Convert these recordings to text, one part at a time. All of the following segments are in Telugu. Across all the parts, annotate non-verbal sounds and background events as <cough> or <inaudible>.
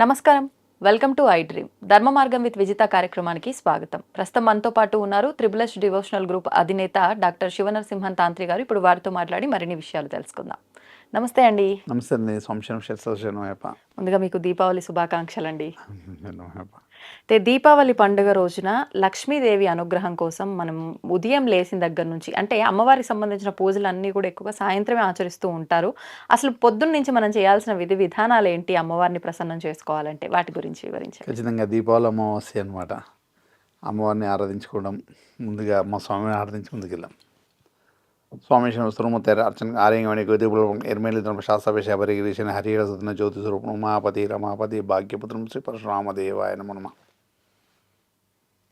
నమస్కారం. Welcome to iDream. Dharma Margam with Vijitha కార్యక్రమానికి స్వాగతం. ప్రస్తుతం మనతో పాటు ఉన్నారు త్రిబుల్ ఎస్ డివోషనల్ గ్రూప్ అధినేత డాక్టర్ శివనరసింహన్ తాంత్రి గారు. ఇప్పుడు వారితో మాట్లాడి మరిన్ని విషయాలు తెలుసుకుందాం. నమస్తే అండి. నమస్తే ముందుగా మీకు దీపావళి శుభాకాంక్షలు అండి <laughs> అయితే దీపావళి పండుగ రోజున లక్ష్మీదేవి అనుగ్రహం కోసం మనం ఉదయం లేచిన దగ్గర నుంచి అంటే అమ్మవారికి సంబంధించిన పూజలు అన్నీ కూడా ఎక్కువగా సాయంత్రమే ఆచరిస్తూ ఉంటారు. అసలు పొద్దున్న నుంచి మనం చేయాల్సిన విధి విధానాలు ఏంటి? అమ్మవారిని ప్రసన్నం చేసుకోవాలంటే వాటి గురించి వివరించండి. ఖచ్చితంగా దీపావళి అమావాస్య అనమాట అమ్మవారిని ఆరాధించుకోవడం ముందుగా మా స్వామిని ఆరాధించి ముందుకెళ్ళాం. స్వామీశ్వరం స్వరూపం అర్చన ఆర్యంగమణి గోదీపురం ఎర్మేలి శాస్త్రవేశ పరిగిరీషన్ హరిహరసన జ్యోతి స్వరూపం ఉమాపతి రమాపతి భాగ్యపుత్రం శ్రీ పరశురామదేవాయ నమ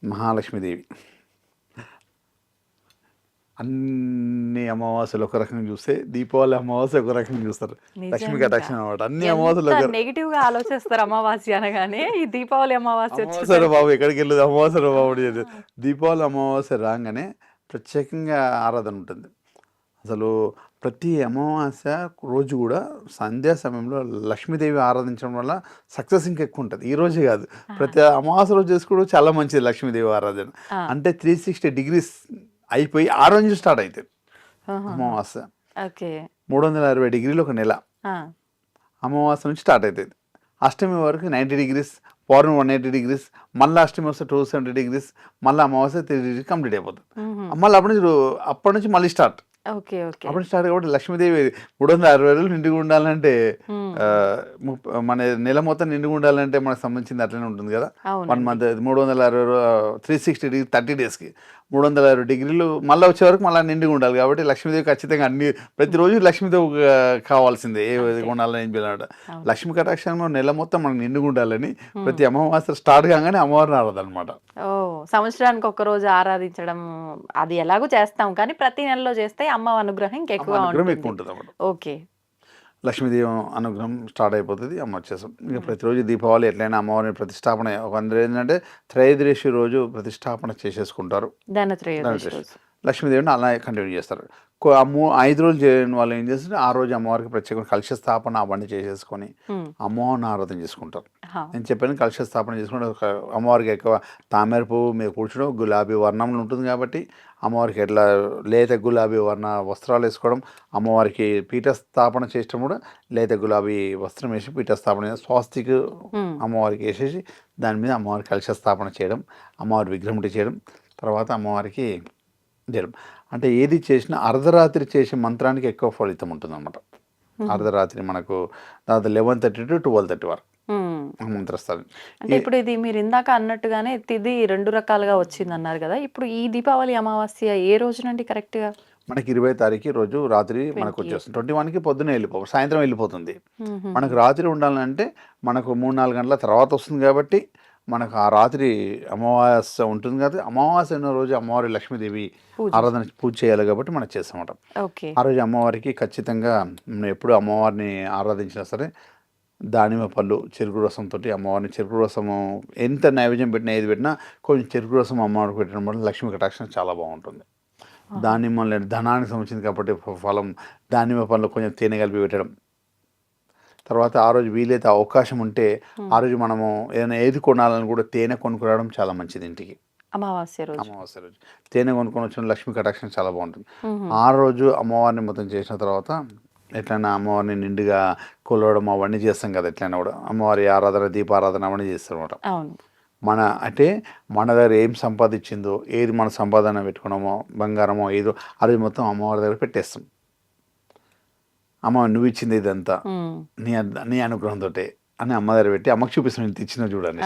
మహాలక్ష్మీదేవి. అన్ని అమావాస్యలు ఒక రకంగా చూస్తే దీపావళి అమావాస్య ఒక రకంగా చూస్తారు. లక్ష్మీ కటాక్షం అనమాట అన్ని అమావాస్యలు నెగిటివ్గా ఆలోచిస్తారు అమావాస్య అనగానే ఈ దీపావళి అమావాస్య బాబు ఎక్కడికి వెళ్ళదు? అమావాస్య బాబు. దీపావళి అమావాస్య రాగానే ప్రత్యేకంగా ఆరాధన ఉంటుంది. అసలు ప్రతి అమావాస్య రోజు కూడా సంధ్యా సమయంలో లక్ష్మీదేవి ఆరాధించడం వల్ల సక్సెస్ ఇంకా ఎక్కువ ఉంటుంది. ఈ రోజే కాదు. ప్రతి అమావాస్య రోజు చేసుకోవడం చాలా మంచిది లక్ష్మీదేవి ఆరాధన. అంటే త్రీ సిక్స్టీ డిగ్రీస్ అయిపోయి ఆ రోజు స్టార్ట్ అవుతుంది. అమావాస్య. ఓకే. మూడు వందల అరవై డిగ్రీలు ఒక నెల. అమావాస్య నుంచి స్టార్ట్ అవుతుంది అష్టమి వరకు నైంటీ డిగ్రీస్ పౌర్ణమి వన్ ఎయిటీ డిగ్రీస్ మళ్ళీ అష్టమి వస్తే టూ సెవెంటీ డిగ్రీస్ మళ్ళీ అమావాస్య త్రీ డిగ్రీ కంప్లీట్ అయిపోతుంది. మళ్ళీ అప్పటి నుంచి అప్పటి నుంచి మళ్ళీ స్టార్ట్. Okay okay. అప్పటి నుంచి స్టార్ట్ కాబట్టి లక్ష్మీదేవి మూడు వందల అరవై రోజులు నిండుగా ఉండాలంటే మన నెల మొత్తం నిండుగా ఉండాలంటే మనకు సంబంధించింది అట్లనే ఉంటుంది కదా? వన్. మంత్ మూడు వందల అరవై త్రీ సిక్స్టీ డిగ్రీ థర్టీ డేస్కి మూడు వందల అరవై డిగ్రీలు మళ్ళీ వచ్చే వరకు మళ్ళీ నిండుగా ఉండాలి కాబట్టి లక్ష్మీదేవి ఖచ్చితంగా అన్ని ప్రతిరోజు లక్ష్మీదేవి కావాల్సిందే ఏ ఉండాలని ఏం చేయాలంటే. లక్ష్మీ కటాక్షంలో నెల మొత్తం మనకు నిండుగా ఉండాలని ప్రతి అమావాస్య స్టార్ట్ కాగానే అమ్మవారిని ఆడదన్నమాట ఓ సంవత్సరానికి ఒక రోజు ఆరాధించడం అది ఎలాగో చేస్తాం కానీ ప్రతి నెలలో చేస్తే అమ్మ అనుగ్రహం అనుగ్రహం ఎక్కువ ఉంటుంది ఓకే. లక్ష్మీదేవి అనుగ్రహం స్టార్ట్ అయిపోతుంది అమ్మ వచ్చేసాం ఇక ప్రతిరోజు దీపావళి ఎట్లయినా అమ్మవారిని ప్రతిష్టాపన కొందరు ఏంటంటే త్రయోదశి రోజు ప్రతిష్టాపన చేసేసుకుంటారు. ధనత్రయోదశి లక్ష్మీదేవిని అలా కంటిన్యూ చేస్తారు ఐదు రోజులు చేయని వాళ్ళు ఏం చేస్తారు ఆ రోజు అమ్మవారికి ప్రత్యేకంగా కలశ స్థాపన అవన్నీ చేసేసుకొని మ్మ్. అమ్మవారిని ఆరాధన చేసుకుంటారు. నేను చెప్పాను కలశ స్థాపన చేసుకుంటే ఒక అమ్మవారికి ఎక్కువ తామర పువ్వు మీద కూర్చోడం గులాబీ వర్ణంలో ఉంటుంది కాబట్టి అమ్మవారికి ఎట్లా లేత గులాబీ వర్ణ వస్త్రాలు వేసుకోవడం అమ్మవారికి పీఠ స్థాపన చేయడం కూడా లేత గులాబీ వస్త్రం వేసి పీఠ స్థాపన చేసి స్వాస్తిక్ మ్మ్. అమ్మవారికి వేసేసి దాని మీద అమ్మవారికి కలశ స్థాపన చేయడం అమ్మవారి విగ్రహం చేయడం తర్వాత అమ్మవారికి చేయడం అంటే ఏది చేసినా అర్ధరాత్రి చేసే మంత్రానికి ఎక్కువ ఫలితం ఉంటుందన్నమాట. అర్ధరాత్రి మనకు దాదాపు eleven thirty to twelve thirty వరకు మంత్రస్థానం. అంటే ఇప్పుడు ఇది మీరు ఇందాక అన్నట్టుగానే తిది రెండు రకాలుగా వచ్చింది అన్నారు కదా. ఇప్పుడు ఈ దీపావళి అమావాస్య ఏ రోజునండి కరెక్ట్గా మనకి ఇరవై తారీఖు రోజు రాత్రి మనకు 28. వచ్చేస్తుంది. ట్వంటీ వన్కి పొద్దున వెళ్ళిపో సాయంత్రం వెళ్ళిపోతుంది. మనకు రాత్రి ఉండాలంటే మనకు మూడు నాలుగు గంటల తర్వాత వస్తుంది కాబట్టి మనకు ఆ రాత్రి అమావాస్య ఉంటుంది కాబట్టి అమావాస్య ఉన్న రోజు అమ్మవారి లక్ష్మీదేవి. ఆరాధన పూజ చేయాలి కాబట్టి మనం చేస్తామట ఆ రోజు అమ్మవారికి ఖచ్చితంగా మనం ఎప్పుడు అమ్మవారిని ఆరాధించినా సరే దానిమ్మ పళ్ళు చెరుకు రసంతో అమ్మవారిని చెరుకు రసము ఎంత నైవేద్యం పెట్టినా ఏది పెట్టినా కొంచెం చెరుకు రసం అమ్మవారికి పెట్టడం వల్ల లక్ష్మీ కటాక్షం చాలా బాగుంటుంది. దానిమ్మ ధనానికి సంబంధించింది కాబట్టి ఫలం దానిమ్మ పళ్ళు కొంచెం తేనె కలిపి పెట్టడం తర్వాత ఆ రోజు వీలైతే అవకాశం ఉంటే ఆ రోజు మనము ఏదైనా ఏది కొనాలని కూడా తేనె కొనుక్కురావడం చాలా మంచిది ఇంటికి. అమావాస్య రోజు. అమావాస్య రోజు. తేనె కొనుక్కొని వచ్చిన లక్ష్మీ కటాక్షం చాలా బాగుంటుంది. ఆ రోజు అమ్మవారిని మొత్తం చేసిన తర్వాత ఎట్లయినా అమ్మవారిని నిండుగా కొలవడం అవన్నీ చేస్తాం కదా ఎట్లయినా కూడా. అమ్మవారి ఆరాధన దీపారాధన అవన్నీ చేస్తాం అనమాట మన అంటే మన దగ్గర ఏం సంపాదించిందో ఏది మన సంపాదన పెట్టుకున్నామో బంగారమో ఏదో అది మొత్తం అమ్మవారి దగ్గర పెట్టేస్తాం. అమ్మ నువ్వు ఇచ్చింది ఇదంతా. నీ నీ అనుగ్రహంతో అని అమ్మ దగ్గర పెట్టి అమ్మకి చూపిస్తాను ఇంత ఇచ్చిన చూడండి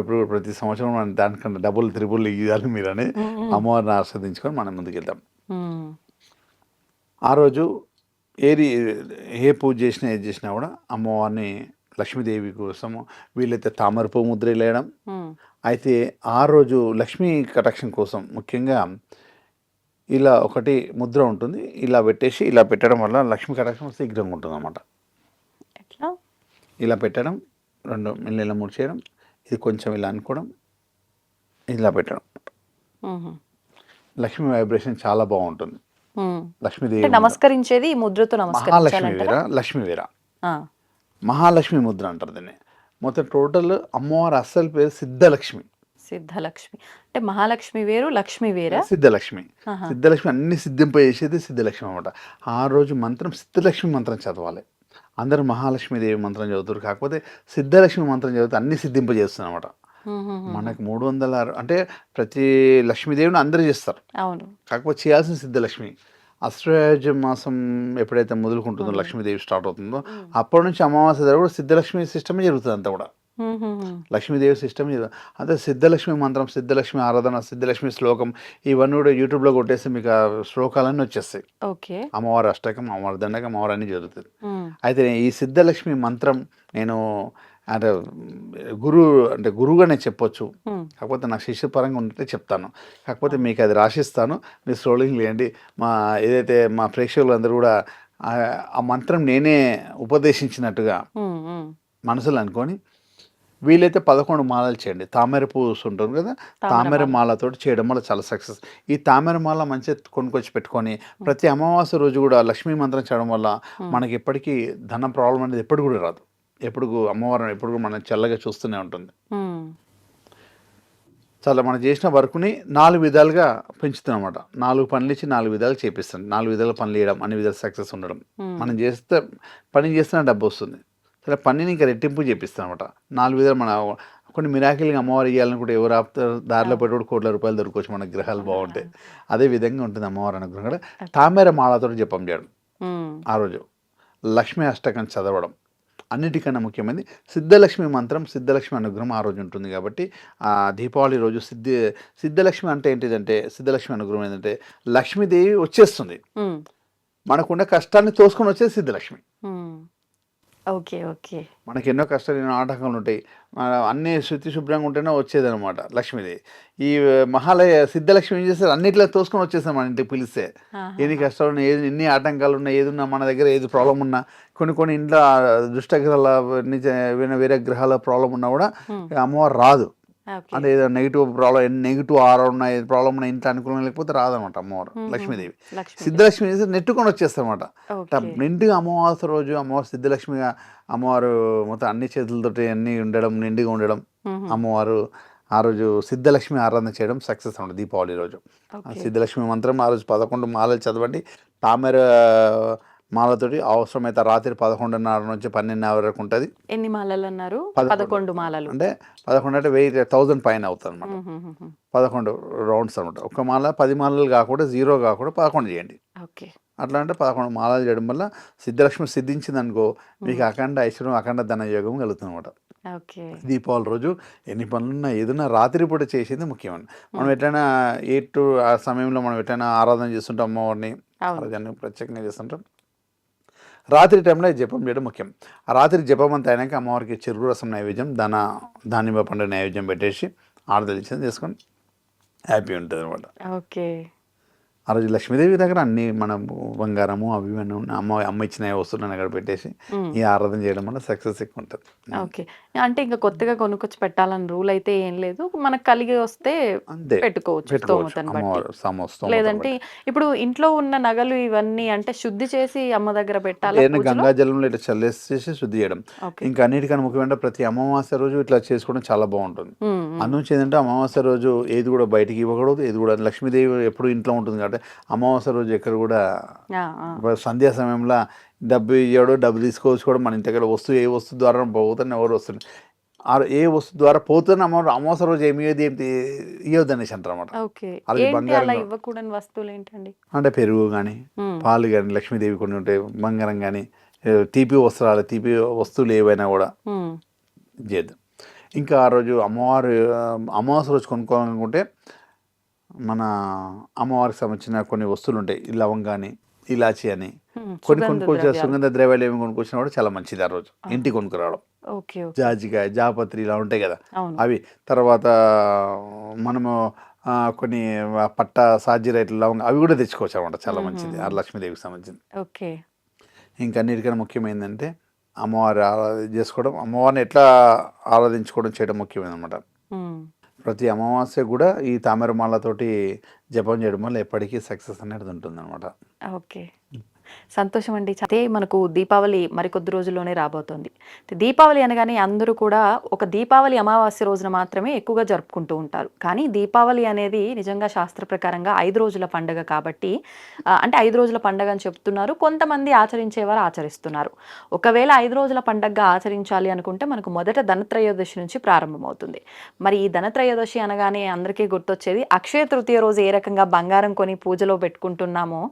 ఇప్పుడు ప్రతి సంవత్సరం మనం దానికన్నా డబుల్ త్రిబుల్ ఇవ్వాలి మీరని మ్మ్. అమ్మవారిని ఆస్వాదించుకొని మనం ముందుకెళ్తాం. ఆ రోజు ఏది ఏ పూజ చేసినా ఏది చేసినా కూడా అమ్మవారిని లక్ష్మీదేవి కోసము వీలైతే తామర పువ్వు ముద్ర వేయడం. అయితే ఆ రోజు లక్ష్మీ కటాక్షం కోసం ముఖ్యంగా ఇలా ఒకటి ముద్ర ఉంటుంది. ఇలా పెట్టేసి ఇలా పెట్టడం వల్ల లక్ష్మీ కటాక్షం శీఘ్రంగా ఉంటుంది అన్నమాట ఎట్లా? ఇలా పెట్టడం రెండు మిల్లీల మూడు చేయడం ఇది కొంచెం ఇలా అనుకోవడం ఇలా పెట్టడం. లక్ష్మీ వైబ్రేషన్ చాలా బాగుంటుంది. లక్ష్మీదేవి నమస్కరించేది ఈ ముద్రతో మహాలక్ష్మి వీర లక్ష్మీ వీర. మహాలక్ష్మి ముద్ర అంటారు దీన్ని. మొత్తం టోటల్ అమ్మవారి అస్సలు పేరు సిద్ధలక్ష్మి. సిద్ధలక్ష్మి. అంటే మహాలక్ష్మి వేరు లక్ష్మి వేరా? సిద్ధలక్ష్మి. సిద్ధలక్ష్మి అన్ని సిద్ధింపజేసేది సిద్ధలక్ష్మి అనమాట ఆ రోజు మంత్రం సిద్ధలక్ష్మి మంత్రం చదవాలి. అందరూ మహాలక్ష్మీదేవి మంత్రం చదువుతారు. కాకపోతే సిద్ధలక్ష్మి మంత్రం చదివితే అన్ని సిద్ధింపజేస్తుంది అనమాట. మనకు మూడు వందల అంటే ప్రతి లక్ష్మీదేవిని అందరూ చేస్తారు. అవును. కాకపోతే చేయాల్సిన సిద్ధలక్ష్మి. అశ్వయుజ మాసం ఎప్పుడైతే మొదలుకుంటుందో లక్ష్మీదేవి స్టార్ట్ అవుతుందో అప్పటి నుంచి అమావాస్య దగ్గర కూడా సిద్ధలక్ష్మి సిస్టమే జరుగుతుంది అంతా కూడా. లక్ష్మీదేవి సిస్టమ్ అదే సిద్ధలక్ష్మి మంత్రం సిద్ధలక్ష్మి ఆరాధన సిద్ధలక్ష్మి శ్లోకం ఇవన్నీ కూడా యూట్యూబ్లో కొట్టేస్తే మీకు ఆ శ్లోకాలన్నీ వచ్చేస్తాయి. ఓకే. అమ్మవారి అష్టకం అమ్మవారి దండకం అమ్మవారి అన్ని జరుగుతుంది. అయితే ఈ సిద్ధలక్ష్మి మంత్రం నేను అంటే గురువు అంటే గురువుగానే చెప్పొచ్చు. కాకపోతే నా శిష్యపరంగా ఉంటే చెప్తాను. కాకపోతే మీకు అది రాసిస్తాను. మీరు స్ట్రోలింగ్ లేండి మా ఏదైతే మా ప్రేక్షకులందరూ కూడా ఆ- మంత్రం నేనే ఉపదేశించినట్టుగా. మనసులో అనుకొని వీలైతే పదకొండు మాలలు చేయండి. తామర పువ్వు ఉంటుంది కదా? తామర మాలతో చేయడం వల్ల చాలా సక్సెస్. ఈ తామర మాల మంచిగా కొనుక్కొచ్చి పెట్టుకొని ప్రతి అమావాస్య రోజు కూడా లక్ష్మీ మంత్రం చేయడం వల్ల మనకి ఎప్పటికీ ధన ప్రాబ్లం అనేది ఎప్పుడు కూడా రాదు. ఎప్పుడు అమ్మవారు ఎప్పుడు కూడా మనం చల్లగా చూస్తూనే ఉంటుంది. చాలా మనం చేసిన వర్క్ని నాలుగు విధాలుగా పెంచుతున్నాం అనమాట నాలుగు పనులు ఇచ్చి నాలుగు విధాలు చేపిస్తాం. నాలుగు విధాల పనులు చేయడం అన్ని విధాలు సక్సెస్ ఉండడం. మనం చేస్తే పని చేస్తున్న డబ్బు వస్తుంది. సరే పనిని ఇంకా రెట్టింపు చేపిస్తాం అనమాట నాలుగు విధాలు మన కొన్ని మిరాకిల్గా అమ్మవారు ఇవ్వాలనుకుంటే ఎవరు ఆపుతారు? దారిలో పెట్టి కూడా కోట్ల రూపాయలు దొరకవచ్చు మన గ్రహాలు బాగుంటాయి అదే విధంగా ఉంటుంది అమ్మవారు అనుగ్రహం కూడా. తామర మాలతో జపం చేయడం. ఆ రోజు. లక్ష్మీ అష్టకం చదవడం. అన్నిటికన్నా ముఖ్యమైనది సిద్ధలక్ష్మి మంత్రం సిద్ధలక్ష్మి అనుగ్రహం ఆ రోజు ఉంటుంది కాబట్టి ఆ దీపావళి రోజు సిద్ధి సిద్ధలక్ష్మి అంటే ఏంటిదంటే సిద్ధలక్ష్మి అనుగ్రహం ఏంటంటే లక్ష్మీదేవి వచ్చేస్తుంది. మనకున్న కష్టాన్ని తోసుకొని వచ్చేది సిద్ధలక్ష్మి. Okay okay. మనకి ఎన్నో కష్టాలు ఎన్నో ఆటంకాలు ఉంటాయి. మన అన్ని శుద్ధి శుభ్రంగా ఉంటేనే వచ్చేది అనమాట లక్ష్మీదేవి ఈ మహాలయ సిద్ధలక్ష్మి ఏం చేస్తారు? అన్నిట్లో తోసుకొని వచ్చేస్తాం మన ఇంటికి పిలిస్తే. ఎన్ని కష్టాలు ఉన్నాయి ఏది ఎన్ని ఆటంకాలు ఉన్నాయి ఏది ఉన్నా మన దగ్గర ఏది ప్రాబ్లం ఉన్నా కొన్ని కొన్ని ఇంట్లో దుష్టగ్రహాల నిజ వేరే వేరే గ్రహాల ప్రాబ్లం ఉన్నా కూడా. అమ్మవారు రాదు. అంటే ఏదో నెగిటివ్ ప్రాబ్లం నెగిటివ్ ఆర ఉన్నాయి ప్రాబ్లం ఉన్నాయి ఇంట్లో అనుకూలం లేకపోతే రాదనమాట అమ్మవారు మ్మ్. లక్ష్మీదేవి. లక్ష్మి సిద్ధలక్ష్మి నెట్టుకొని వచ్చేస్తామన్నమాట నిండుగా అమావాస్య రోజు అమ్మవారు సిద్ధలక్ష్మిగా అమ్మవారు మొత్తం అన్ని చేతులతోటి అన్ని ఉండడం నిండుగా ఉండడం. అమ్మవారు ఆ రోజు సిద్ధలక్ష్మి ఆరాధన చేయడం సక్సెస్ అన్నమాట దీపావళి రోజు. సిద్ధలక్ష్మి మంత్రం ఆ రోజు పదకొండు మాలలు చదవండి. తామర మాలతోటి అవసరమైతే రాత్రి పదకొండున్నర నుంచి పన్నెండున్నర వరకు ఉంటుంది. ఎన్ని మాలలు అన్నారు పదకొండు. మాలలు. అంటే పదకొండు అంటే వెయ్యి థౌజండ్ పైన అవుతుంది అనమాట. పదకొండు రౌండ్స్ అనమాట ఒక మాల పది మాలలు కాకుండా జీరో కాకుండా పదకొండు చేయండి. ఓకే. అట్లా అంటే పదకొండు మాలలు చేయడం వల్ల సిద్ధలక్ష్మి సిద్ధించింది అనుకో మీకు అఖండ ఐశ్వర్యం అఖండ ధన యోగం కలుగుతుంది అనమాట ఓకే. దీపావళి రోజు ఎన్ని పనులున్నా ఏదైనా రాత్రి పూట చేసేది ముఖ్యమండి మనం ఎట్లయినా ఎయిట్ టు ఆ సమయంలో మనం ఎట్లయినా ఆరాధన చేస్తుంటాం అమ్మవారిని ఆరాధన ప్రత్యేకంగా చేస్తుంటాం. రాత్రి టైంలో జపం చేయడం ముఖ్యం. ఆ రాత్రి జపం అంతా అయినాక అమ్మవారికి చెరుకు రసం నైవేద్యం దాన దానిమ్మ పండు నైవేద్యం పెట్టేసి ఆడదలు ఇచ్చింది చేసుకొని హ్యాపీ ఉంటుంది అనమాట ఓకే. ఆ రోజు లక్ష్మీదేవి దగ్గర అన్ని మన బంగారము అవి అమ్మ అమ్మ ఇచ్చిన వస్తువులను అక్కడ పెట్టేసి. ఈ ఆరాధన చేయడం వల్ల సక్సెస్ ఎక్కువ ఉంటుంది. ఓకే. అంటే ఇంకా కొత్తగా కొనుక్కొచ్చి పెట్టాలని రూల్ అయితే ఏం లేదు. మనకు కలిగి వస్తే పెట్టుకోవచ్చు స్తోమతను బట్టి. లేదంటే ఇప్పుడు ఇంట్లో ఉన్న నగలు ఇవన్నీ అంటే శుద్ధి చేసి అమ్మ దగ్గర పెట్టాలా? గంగా జలంలో ఇట్లా చల్లేసేసి శుద్ధి చేయడం. ఇంకా అన్నిటికన్నా ముఖ్యమైన ప్రతి అమావాస్య రోజు ఇట్లా చేసుకోవడం చాలా బాగుంటుంది. అందునుంచి ఏంటంటే అమావాస్య రోజు ఏది కూడా బయటికి ఇవ్వకూడదు. ఏది కూడా లక్ష్మీదేవి ఎప్పుడు ఇంట్లో ఉంటుంది కాబట్టి అమావాస్య రోజు ఎక్కడ కూడా సంధ్యా సమయంలో డబ్బు ఇవ్వడు డబ్బు తీసుకోవచ్చు కూడా మన దగ్గర వస్తువు ఏ వస్తువు ద్వారా పోతున్న ఎవరు వస్తుంది ఆ ఏ వస్తువు ద్వారా పోతున్న అమ్మ అమావాస్య రోజు ఏమి ఇవ్వదు ఏం ఇవ్వద్దు అనేసి అంటారు అనమాట బంగారం. ఇవ్వకూడని వస్తువులు ఏంటండి? అంటే పెరుగు కానీ పాలు కానీ లక్ష్మీదేవి కొన్ని ఉంటాయి బంగారం కానీ తీపి వస్త్రాలు తీపి వస్తువులు ఏవైనా కూడా చేయద్దు ఇంకా ఆ రోజు అమ్మవారు ఆ, అమావాస్య రోజు కొనుక్కోవాలనుకుంటే మన అమ్మవారికి సంబంధించిన కొన్ని వస్తువులు ఉంటాయి ఈ లవంగా అని ఇలాచి అని. కొన్ని కొనుక్కొచ్చిన. సుగంధ ద్రవ్యాలు ఏమి కొనుక్కొచ్చినా కూడా చాలా మంచిది ఆ రోజు. ఇంటికి కొనుక్కురావడం. జాజికాయ జాపత్రి ఇలా ఉంటాయి కదా. అవి తర్వాత మనము కొన్ని పట్ట సాజీర ఇట్లా అవి కూడా తెచ్చుకోవచ్చు అనమాట చాలా మంచిది. ఆ లక్ష్మీదేవికి సంబంధించింది. ఓకే. ఇంకా అన్నిటికన్నా ముఖ్యమైనదంటే అమ్మవారి ఆరాధన చేసుకోవడం. అమ్మవారిని ఎట్లా ఆరాధించుకోవడం చేయడం ముఖ్యమైనమాట ఉమ్, ప్రతి అమావాస్య కూడా ఈ తామరమాలతోటి జపం చేయడం వల్ల ఎప్పటికీ సక్సెస్ అనేది ఉంటుంది అనమాట ఓకే. సంతోషం అండి. అదే మనకు దీపావళి మరికొద్ది రోజుల్లోనే రాబోతోంది. దీపావళి అనగానే అందరూ కూడా ఒక దీపావళి అమావాస్య రోజున మాత్రమే ఎక్కువగా జరుపుకుంటూ ఉంటారు. కానీ దీపావళి అనేది నిజంగా శాస్త్ర ప్రకారంగా ఐదు రోజుల పండుగ కాబట్టి అంటే ఐదు రోజుల పండగ అని చెప్తున్నారు. కొంతమంది ఆచరించేవారు ఆచరిస్తున్నారు. ఒకవేళ ఐదు రోజుల పండగగా ఆచరించాలి అనుకుంటే మనకు మొదట ధనత్రయోదశి నుంచి ప్రారంభమవుతుంది. మరి ఈ ధనత్రయోదశి అనగానే అందరికీ గుర్తొచ్చేది అక్షయ తృతీయ రోజు ఏ రకంగా బంగారం కొని పూజలో పెట్టుకుంటున్నామో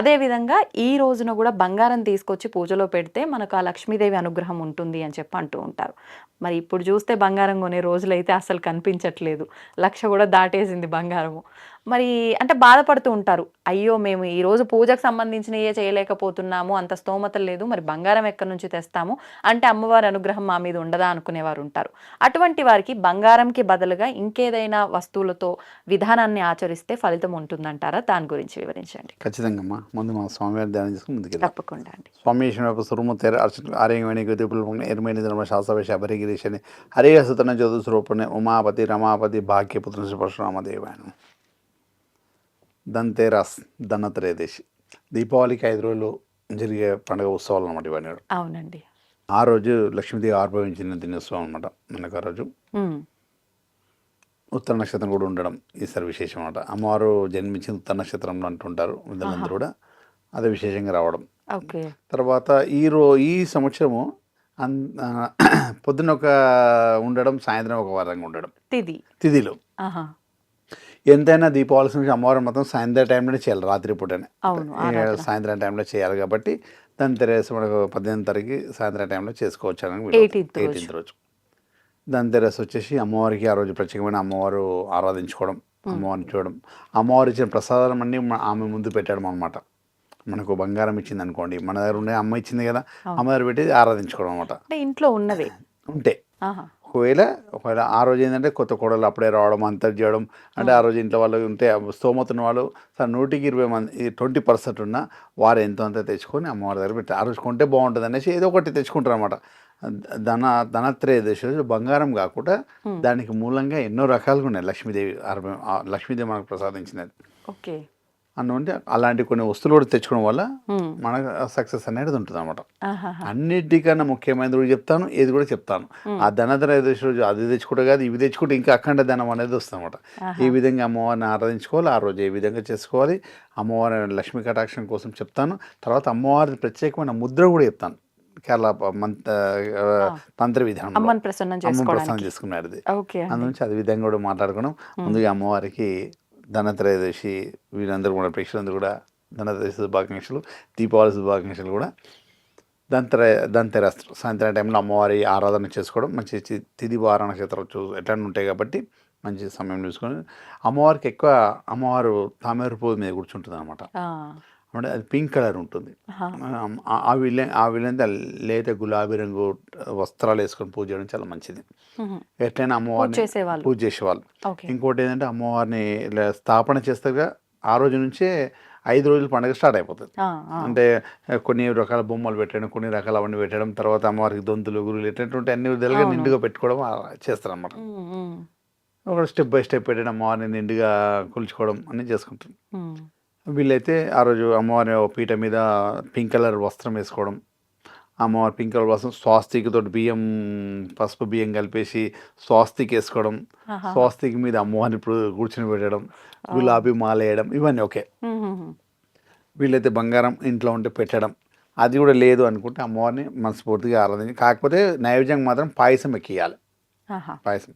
అదే విధంగా ఈ రోజున కూడా బంగారం తీసుకొచ్చి పూజలో పెడితే మనకు ఆ లక్ష్మీదేవి అనుగ్రహం ఉంటుంది అని చెప్పి అంటూ ఉంటారు. మరి ఇప్పుడు చూస్తే బంగారం కొనే రోజులైతే అసలు కనిపించట్లేదు. లక్ష కూడా దాటేసింది బంగారము. మరి అంటే బాధపడుతూ ఉంటారు. అయ్యో! మేము ఈరోజు పూజకు సంబంధించినయే చేయలేకపోతున్నాము. అంత స్తోమత లేదు. మరి బంగారం ఎక్కడి నుంచి తెస్తాము? అంటే అమ్మవారి అనుగ్రహం మా మీద ఉండదా అనుకునేవారు ఉంటారు. అటువంటి వారికి బంగారంకి బదులుగా ఇంకేదైనా వస్తువులతో విధానాన్ని ఆచరిస్తే ఫలితం ఉంటుందంటారా? దాని గురించి వివరించండి. ఖచ్చితంగా అమ్మా ముందు మా స్వామివారి ధ్యానం చేసుకుని ముందుకెళ్దాం తప్పకుండా అండి. స్వామి ఈశ్వర సురుముత్తేర అర్చన ఆర్యంవేణి గతిపుల్పంగ ఎరుమేని ధర్మ శాస్త్రవేశ అభరిగిరీశని హరే సుతన ఉమాపతి రమాపతి భాగ్యపుత్ర శ్రీ పరశురామ దేవాయనం దంతేరాస్ ధనత్రయోదశి దీపావళికి ఐదు రోజులు జరిగే పండుగ ఉత్సవాలు అనమాట ఇవన్నీ. అవునండి. ఆ రోజు లక్ష్మీదేవి ఆవిర్భవించిన దినోత్సవం అనమాట మనకు ఆ రోజు. ఉత్తర నక్షత్రం కూడా ఉండడం ఈసారి విశేషం అనమాట అమ్మవారు జన్మించిన ఉత్తర నక్షత్రంలో అంటుంటారు వీళ్ళందరూ కూడా అదే విశేషంగా రావడం ఓకే. తర్వాత ఈ రో ఈ సంవత్సరము పొద్దున ఒక ఉండడం సాయంత్రం ఒక వారంగా ఉండడం తిది. ఆహా! ఎంతైనా దీపావళి నుంచి అమ్మవారు మొత్తం సాయంత్రం టైంలోనే చేయాలి రాత్రి పూటనే అవును. ఏ, ఆరాధన. సాయంత్రం టైంలో చేయాలి కాబట్టి దాని తెరేసి మనకు పద్దెనిమిది తారీఖు సాయంత్రం టైంలో చేసుకోవచ్చు అని 18th రోజు. ఎయిటీన్త్ రోజు దాని తెరేసి వచ్చేసి అమ్మవారికి ఆ రోజు ప్రత్యేకమైన అమ్మవారు ఆరాధించుకోవడం అమ్మవారిని చూడడం అమ్మవారు ఇచ్చిన ప్రసాదాలు అన్నీ ఆమె ముందు పెట్టడం అనమాట మనకు బంగారం ఇచ్చింది అనుకోండి మన దగ్గర ఉండే అమ్మ ఇచ్చింది కదా అమ్మ దగ్గర పెట్టి ఆరాధించుకోవడం అనమాట ఇంట్లో ఉన్నవే. ఉంటే! ఒకవేళ ఒకవేళ ఆ రోజు ఏంటంటే కొత్త కోడలు అప్పుడే రావడం అంతర్ చేయడం అంటే ఆ రోజు ఇంట్లో వాళ్ళు ఉంటే స్తోమత ఉన్న వాళ్ళు సార్ నూటికి ఇరవై మంది ట్వంటీ పర్సెంట్ ఉన్న వారు ఎంతో అంత తెచ్చుకొని అమ్మవారి దగ్గర పెట్టి ఆ రోజు కొంటే బాగుంటుంది అనేసి ఏదో ఒకటి తెచ్చుకుంటారు అనమాట ధన ధనత్రయోదశి రోజు బంగారం కాకుండా దానికి మూలంగా ఎన్నో రకాలుగా ఉన్నాయి. లక్ష్మీదేవి లక్ష్మీదేవి మనకు ప్రసాదించినది. ఓకే. అన్నంటే అలాంటి కొన్ని వస్తువులు కూడా తెచ్చుకోవడం వల్ల. మనకు సక్సెస్ అనేది ఉంటుంది అనమాట! అన్నిటికన్నా ముఖ్యమైనది కూడా చెప్తాను ఏది కూడా చెప్తాను. ఆ ధనత్రయోదశి రోజు అది తెచ్చుకుంటే కాదు ఇవి తెచ్చుకుంటే ఇంకా అఖండ ధనం అనేది వస్తుంది అనమాట ఈ విధంగా అమ్మవారిని ఆరాధించుకోవాలి ఆ రోజు ఏ విధంగా చేసుకోవాలి అమ్మవారి లక్ష్మీ కటాక్షం కోసం చెప్తాను. తర్వాత అమ్మవారి ప్రత్యేకమైన ముద్ర కూడా చెప్తాను కేరళ తంత్ర విధానం అమ్మని ప్రసన్నం. చేసుకున్నారు అది ఓకే అండి. అందునుంచి అది విధంగా కూడా మాట్లాడుకున్నాం. ముందుగా అమ్మవారికి ధనత్రయోదశి వీరందరూ కూడా ప్రేక్షకులందరూ కూడా ధనత్రయోదశి శుభాకాంక్షలు దీపావళి శుభాకాంక్షలు కూడా దంతర దంతెరస్ సాయంత్రం టైంలో అమ్మవారి ఆరాధన చేసుకోవడం మంచి తిది వార నక్షత్రం చూ ఎట్లా ఉంటాయి కాబట్టి మంచి సమయం చూసుకొని అమ్మవారికి ఎక్కువ అమ్మవారు తామేరు పువ్వు మీద కూర్చుంటుంది అనమాట అంటే అది పింక్ కలర్ ఉంటుంది! ఆ- విల ఆ విలంతా లేత గులాబీ రంగు వస్త్రాలు వేసుకొని పూజ చేయడం చాలా మంచిది. ఎట్లయినా అమ్మవారిని. పూజ చేసేవాళ్ళు. ఇంకోటి ఏంటంటే అమ్మవారిని స్థాపన చేస్తాగా ఆ రోజు నుంచే ఐదు రోజుల పండుగ స్టార్ట్ అయిపోతుంది! అంటే కొన్ని రకాల బొమ్మలు పెట్టడం కొన్ని రకాల అవన్నీ పెట్టడం తర్వాత అమ్మవారికి దొంతులు గురువులు ఎటువంటి అన్ని విధాలుగా. నిండుగా పెట్టుకోవడం చేస్తారు అన్నమాట. ఒక స్టెప్ బై స్టెప్ పెట్టడం అమ్మవారిని నిండుగా కొలుచుకోవడం అన్నీ చేసుకుంటారు హ్మ్. వీళ్ళైతే ఆ రోజు అమ్మవారి పీట మీద పింక్ కలర్ వస్త్రం వేసుకోవడం అమ్మవారి పింక్ కలర్ వస్త్రం స్వాస్తిక్ తోటి బియ్యం పసుపు బియ్యం కలిపేసి స్వాస్తిక్ వేసుకోవడం! స్వాస్తిక్ మీద అమ్మవారిని ఇప్పుడు కూర్చుని పెట్టడం గులాబీ మాల వేయడం ఇవన్నీ ఓకే. వీళ్ళైతే బంగారం ఇంట్లో ఉంటే పెట్టడం అది కూడా లేదు అనుకుంటే అమ్మవారిని మనస్ఫూర్తిగా ఆరాధించి కాకపోతే నైవేద్యం మాత్రం పాయసం ఎక్కియాలి! పాయసం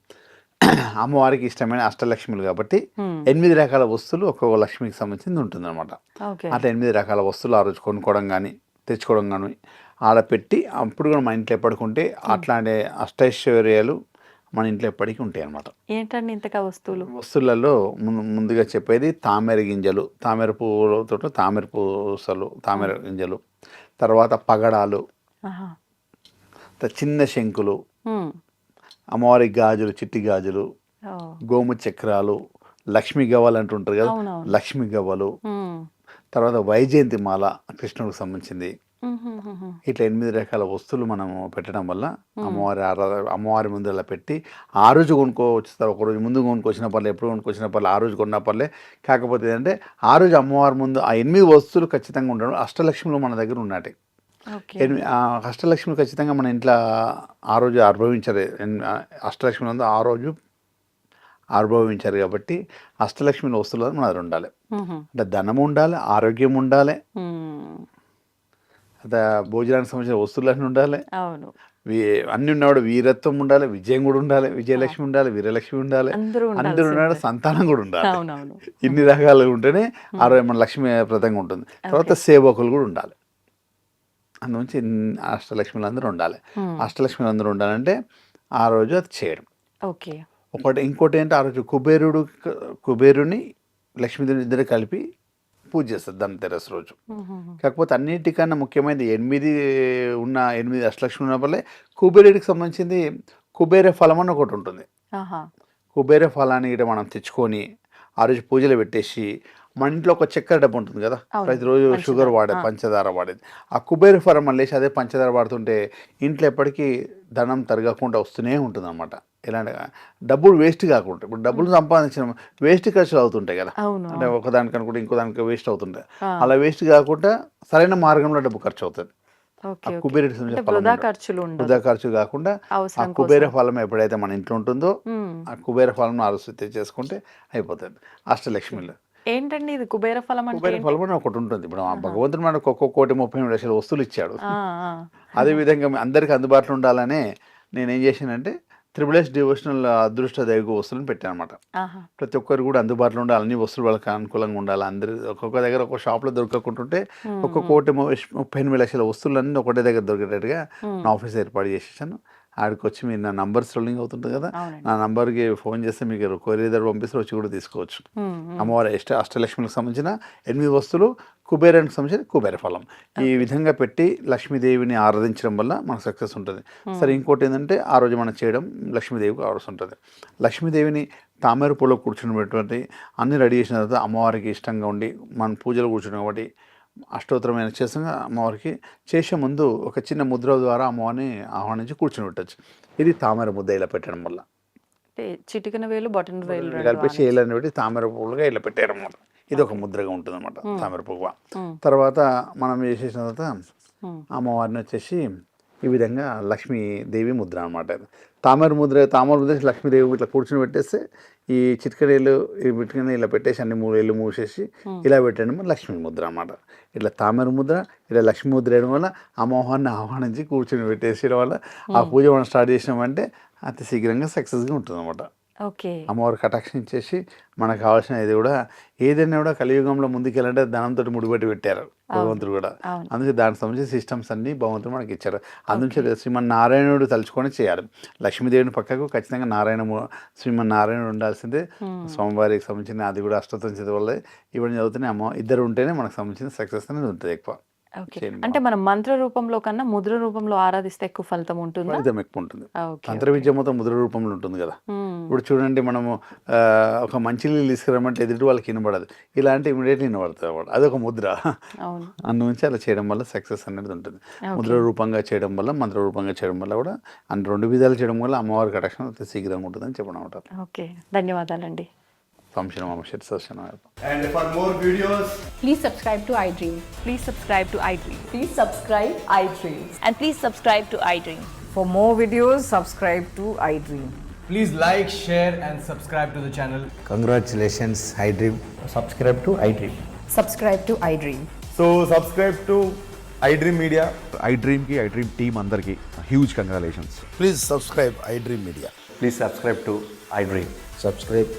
<clears throat> అమ్మవారికి ఇష్టమైన అష్టలక్ష్ములు కాబట్టి హ్మ్. ఎనిమిది రకాల వస్తువులు ఒక్కొక్క లక్ష్మికి సంబంధించింది ఉంటుంది అనమాట. అట్లా ఎనిమిది రకాల వస్తువులు ఆ రోజు కొనుక్కోవడం కానీ తెచ్చుకోవడం కానీ ఆడ పెట్టి అప్పుడు కూడా మన ఇంట్లో ఎప్పటికుంటే అట్లాంటి అష్టైశ్వర్యాలు మన ఇంట్లో ఎప్పటికీ ఉంటాయి అన్నమాట ఏంటండి ఇంతగా వస్తువులు? వస్తువులలో ముందు- ముందుగా చెప్పేది తామర గింజలు తామర పువ్వులతో తామర పూసలు తామర గింజలు తర్వాత పగడాలు చిన్న శంకులు. అమ్మవారి గాజులు చిట్టి గాజులు! గోము చక్రాలు లక్ష్మీ గవ్వలు అంటుంటారు కదా. లక్ష్మీ గవ్వలు. తర్వాత వైజయంతి మాల కృష్ణుడికి సంబంధించింది. ఇట్లా ఎనిమిది రకాల వస్తువులు మనము పెట్టడం వల్ల అమ్మవారి అమ్మవారి ముందు అలా పెట్టి ఆ రోజు కొనుక్కోవచ్చు ఒక రోజు ముందు కొనుక్కొచ్చిన పర్లే ఎప్పుడు కొనుక్కొచ్చిన పర్లే ఆ రోజు కొన్న పర్లే కాకపోతే ఏంటంటే ఆ రోజు అమ్మవారి ముందు ఆ ఎనిమిది వస్తువులు ఖచ్చితంగా ఉండడం అష్టలక్ష్మిలో మన దగ్గర ఉన్నట్టే అష్టలక్ష్మి ఖచ్చితంగా మన ఇంట్లో ఆ రోజు అనుభవించారు ఎన్- ఆ అష్టలక్ష్మి ఉంది ఆ రోజు అనుభవించారు కాబట్టి అష్టలక్ష్మి వస్తువులు మన దగ్గర ఉండాలి. అంటే ధనం ఉండాలి ఆరోగ్యం ఉండాలి. అదే భోజనానికి సంబంధించిన వస్తువులన్నీ ఉండాలి. అవును. అన్ని ఉన్నవాడు వీరత్వం ఉండాలి విజయం కూడా ఉండాలి విజయలక్ష్మి ఉండాలి వీరలక్ష్మి ఉండాలి. అందరూ ఉన్నాడు. సంతానం కూడా ఉండాలి. ఇన్ని రకాలు ఉంటేనే ఆ రోజు మన లక్ష్మీ ప్రదంగా ఉంటుంది. తర్వాత సేవకులు కూడా ఉండాలి. అందుంచి అష్టలక్ష్మిలు అందరూ ఉండాలి. అష్టలక్ష్మిలు అందరూ ఉండాలంటే ఆ రోజు అది చేయడం ఓకే. ఒకటి ఇంకోటి ఏంటి ఆ రోజు కుబేరుడు కుబేరుని లక్ష్మీదేవి ఇద్దరు కలిపి పూజ చేస్తారు ధనతెరస్ రోజు. కాకపోతే అన్నిటికన్నా ముఖ్యమైనది ఎనిమిది ఉన్న ఎనిమిది అష్టలక్ష్మి ఉన్న వల్లే కుబేరుడికి సంబంధించింది కుబేర ఫలం అని ఒకటి ఉంటుంది! కుబేర ఫలాన్ని ఇట మనం తెచ్చుకొని ఆ రోజు పూజలు పెట్టేసి మన ఇంట్లో ఒక చక్కెర డబ్బు ఉంటుంది కదా. ప్రతిరోజు. షుగర్ వాడే. పంచదార వాడేది ఆ కుబేర ఫలం మళ్ళీ అదే పంచదార వాడుతుంటే ఇంట్లో ఎప్పటికీ ధనం తరగకుండా వస్తూనే ఉంటుంది అనమాట ఎలాంటి డబ్బులు వేస్ట్ కాకుండా ఇప్పుడు డబ్బులు సంపాదించిన వేస్ట్ ఖర్చులు అవుతుంటాయి కదా. అంటే. ఒకదానికి అనుకుంటే ఇంకో దానికి వేస్ట్ అవుతుంటాయి. అలా వేస్ట్ కాకుండా సరైన మార్గంలో డబ్బు ఖర్చు అవుతుంది ఫలం వృధా ఖర్చు కాకుండా ఆ కుబేర. ఫలం ఎప్పుడైతే మన ఇంట్లో ఉంటుందో. ఆ కుబేర ఫలం ఆలోచిస్తే చేసుకుంటే అయిపోతుంది అష్టలక్ష్మిలో ఏంటండి ఇది కుబేర ఫలం అంటే కుబేర? ఫలం అని ఒకటి ఉంటుంది ఇప్పుడు భగవంతుడు మనకు ఒక్కొక్క కోటి ముప్పై మూడు లక్షల వస్తువులు ఇచ్చాడు ఆ! ఆ! అదే విధంగా అందరికి అందుబాటులో ఉండాలనే నేను ఏం చేశానంటే త్రిబుల్ ఎస్ డివోషనల్ అదృష్ట దైవ వస్తువులను పెట్టాను అనమాట! ప్రతి ఒక్కరు కూడా అందుబాటులో ఉండాలి అన్ని వస్తువులు వాళ్ళకి అనుకూలంగా ఉండాలి అందరి ఒక్కొక్క దగ్గర ఒక్కొక్క షాప్లో దొరకకుంటుంటే. ఒక్క కోటి ముప్పై ఎనిమిది లక్షల వస్తువులన్నీ ఒకటే దగ్గర దొరికేటట్టుగా. నా ఆఫీస్ ఏర్పాటు చేసేసాను ఆడికి వచ్చి మీరు నా నంబర్ స్ట్రోలింగ్ అవుతుంది కదా. నా నంబర్కి ఫోన్ చేస్తే మీకు కొరియర్ పంపిస్తే వచ్చి కూడా తీసుకోవచ్చు. అమ్మవారి అష్ట అష్టలక్ష్మికి సంబంధించిన ఎనిమిది వస్తువులు కుబేరానికి సంబంధించిన కుబేర ఫలం. ఈ విధంగా పెట్టి లక్ష్మీదేవిని ఆరాధించడం వల్ల మనకు సక్సెస్ ఉంటుంది. సరే ఇంకోటి ఏంటంటే ఆ రోజు మనం చేయడం లక్ష్మీదేవికి కావాల్సి ఉంటుంది. లక్ష్మీదేవిని తామర పూలో కూర్చున్నటువంటి అన్ని రెడీ చేసిన తర్వాత అమ్మవారికి ఇష్టంగా ఉండి మన పూజలు కూర్చున్నాం కాబట్టి అష్టోత్తరమైన చేసంగా అమ్మవారికి చేసే ముందు ఒక చిన్న ముద్ర ద్వారా అమ్మవారిని ఆహ్వానించి కూర్చుని పెట్టచ్చు ఇది తామర ముద్ద ఇలా పెట్టడం వల్ల చిటికెన వేలు బటన్ వేలు రెండు కలిపి ఆనించి. చేయలని పెట్టి తామర పువ్వులుగా ఇలా పెట్టారన్నమాట ఇది ఒక ముద్రగా ఉంటుంది అనమాట తామర పువ్వు. తర్వాత మనం చేసేసిన తర్వాత. అమ్మవారిని వచ్చేసి ఈ విధంగా లక్ష్మీదేవి ముద్ర అనమాట తామర ముద్ర తామర ముద్ర లక్ష్మీదేవి ఇట్లా కూర్చుని పెట్టేస్తే ఈ చిటికడేలు ఈ చిటికని ఇలా పెట్టేసి అన్ని మూడు ఏళ్ళు మూసేసి ఇలా పెట్టడం లక్ష్మీ ముద్ర అనమాట ఇట్లా తామర ముద్ర ఇలా లక్ష్మీ ముద్ర వేయడం వల్ల అమ్మవారిని ఆహ్వానించి కూర్చుని పెట్టేసేయడం వల్ల ఆ పూజ మనం స్టార్ట్ చేసినామంటే అతి శీఘ్రంగా సక్సెస్గా ఉంటుంది అనమాట ఓకే. అమ్మవారు కటాక్షించేసి మనకు కావాల్సిన ఇది కూడా ఏదైనా కూడా కలియుగంలో ముందుకెళ్ళాలంటే ధనంతో ముడిపెట్టి పెట్టారు భగవంతుడు కూడా. అందుకే దానికి సంబంధించిన సిస్టమ్స్ అన్ని భగవంతుడు మనకి ఇచ్చారు. అందుకే శ్రీమన్ నారాయణుడు తలుచుకొని చేయాలి. లక్ష్మీదేవిని పక్కకు ఖచ్చితంగా నారాయణ శ్రీమన్ నారాయణుడు ఉండాల్సిందే. స్వామివారికి సంబంధించిన అది కూడా అష్టోత్తరం చదవాలి ఇవన్నీ చదువుతూనే అమ్మ ఇద్దరు ఉంటేనే మనకు సంబంధించిన సక్సెస్ అనేది ఉంటుంది ఎక్కువ. అంటే మనం మంత్ర రూపంలో కన్నా ముద్ర రూపంలో ఆరాధిస్తే ఎక్కువ ఫలితం ఉంటుందా? ఫలితం ఎక్కువ ఉంటుంది. తంత్ర విద్య మొత్తం ముద్ర రూపంలో ఉంటుంది కదా. ఇప్పుడు చూడండి మనము ఒక మంచి నీళ్ళు తీసుకురమ్మంటే ఎదుటి వాళ్ళకి వినబడదు ఇలాంటి ఇమీడియట్లీ వినబడుతుంది అన్నమాట అదొక ముద్ర. అందునుంచి అలా చేయడం వల్ల సక్సెస్ అనేది ఉంటుంది ముద్ర రూపంగా చేయడం వల్ల మంత్ర రూపంగా చేయడం వల్ల కూడా అన్ని రెండు విధాలు చేయడం వల్ల అమ్మవారి కటాక్షం శీఘ్రంగా ఉంటుందని చెప్పడం అంటారు ఓకే. ధన్యవాదాలండి. function of shit session and for more videos please subscribe to iDream please subscribe to iDream please subscribe iDream and please subscribe to iDream for more videos subscribe to iDream please like share and subscribe to the channel congratulations iDream subscribe to iDream subscribe to iDream so subscribe to iDream media iDream ki iDream team andarki huge congratulations please subscribe iDream media please subscribe to iDream subscribe